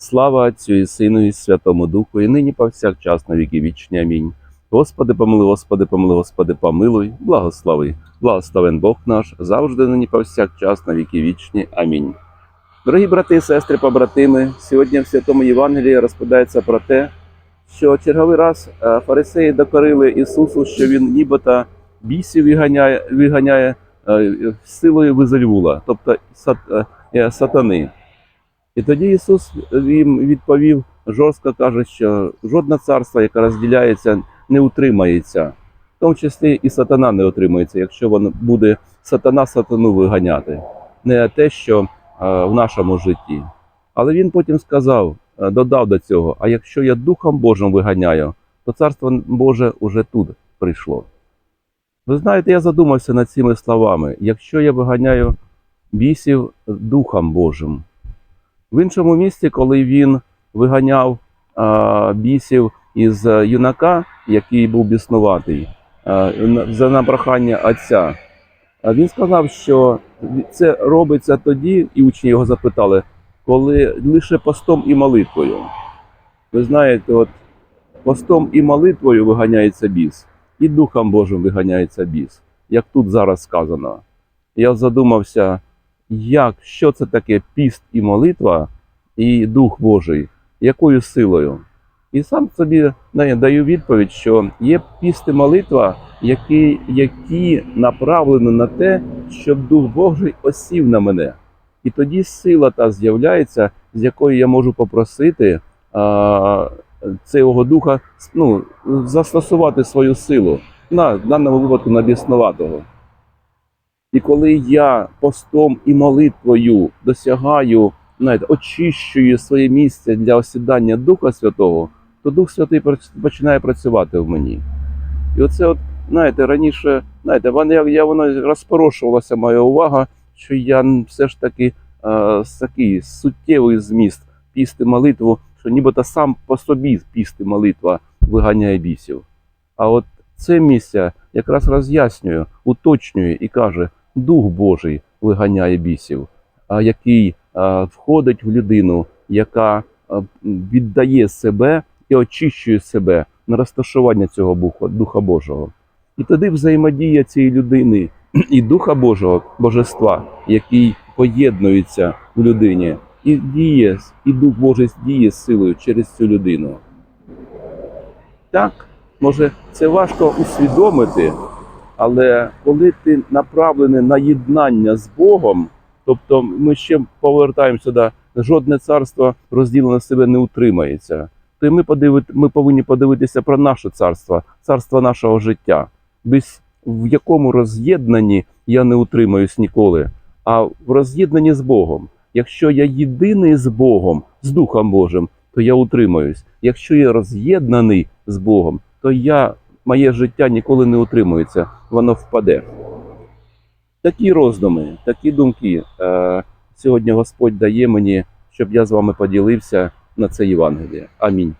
Слава Отцю і Сину, і Святому Духу, і нині повсякчас на віки вічні. Амінь. Господи, помилуй, Господи, помилуй, Господи, помилуй, благослови. Благословен Бог наш, завжди нині повсякчас на віки вічні. Амінь. Дорогі брати і сестри, побратими, сьогодні в Святому Євангелії розповідається про те, що черговий раз е, фарисеї докорили Ісусу, що Він нібито бісів виганяє, виганяє е, силою Визельвула, тобто е, сатани. І тоді Ісус їм відповів жорстко каже, що жодне царство, яке розділяється, не утримається. В тому числі і сатана не утримується, якщо воно буде сатана сатану виганяти. Не те, що е, в нашому житті. Але він потім сказав, е, додав до цього: а якщо я Духом Божим виганяю, то царство Боже уже тут прийшло. Ви знаєте, я задумався над цими словами. Якщо я виганяю бісів Духом Божим, в іншому місці, коли він виганяв бісів із е, юнака, який був біснуватий, за на прохання отця, він сказав, що це робиться тоді, і учні його запитали, коли лише постом і молитвою. Ви знаєте, от постом і молитвою виганяється біс, і Духом Божим виганяється біс, як тут зараз сказано. Я задумався, як, що це таке піст і молитва, і Дух Божий, якою силою? І сам собі не, даю відповідь, що є піст і молитва, які, які направлені на те, щоб Дух Божий осів на мене. І тоді сила та з'являється, з якої я можу попросити а, цього духа ну, застосувати свою силу на в даному випадку на біснуватого. І коли я постом і молитвою досягаю, знаєте, очищую своє місце для осідання Духа Святого, то Дух Святий починає працювати в мені. І оце, от, знаєте, раніше, знаєте, я, я воно розпорошувалася моя увага, що я все ж таки е, такий суттєвий зміст пісти молитву, що нібито сам по собі пісти молитва виганяє бісів. А от це місце якраз роз'яснює, уточнює і каже, Дух Божий виганяє бісів, а який входить в людину, яка віддає себе і очищує себе на розташування цього Духа Божого. І тоді взаємодія цієї людини і Духа Божого, Божества, який поєднується в людині, і діє, і Дух Божий діє силою через цю людину. Так, може, це важко усвідомити, але коли ти направлений на єднання з Богом, тобто ми ще повертаємося до жодне царство розділене себе не утримається, то ми, подивит, ми повинні подивитися про наше царство, царство нашого життя, без в якому роз'єднанні я не утримаюсь ніколи, а в роз'єднанні з Богом. Якщо я єдиний з Богом, з Духом Божим, то я утримаюсь. Якщо я роз'єднаний з Богом, то я, моє життя ніколи не утримується, воно впаде. Такі роздуми, такі думки е, сьогодні Господь дає мені, щоб я з вами поділився на це Євангеліє. Амінь.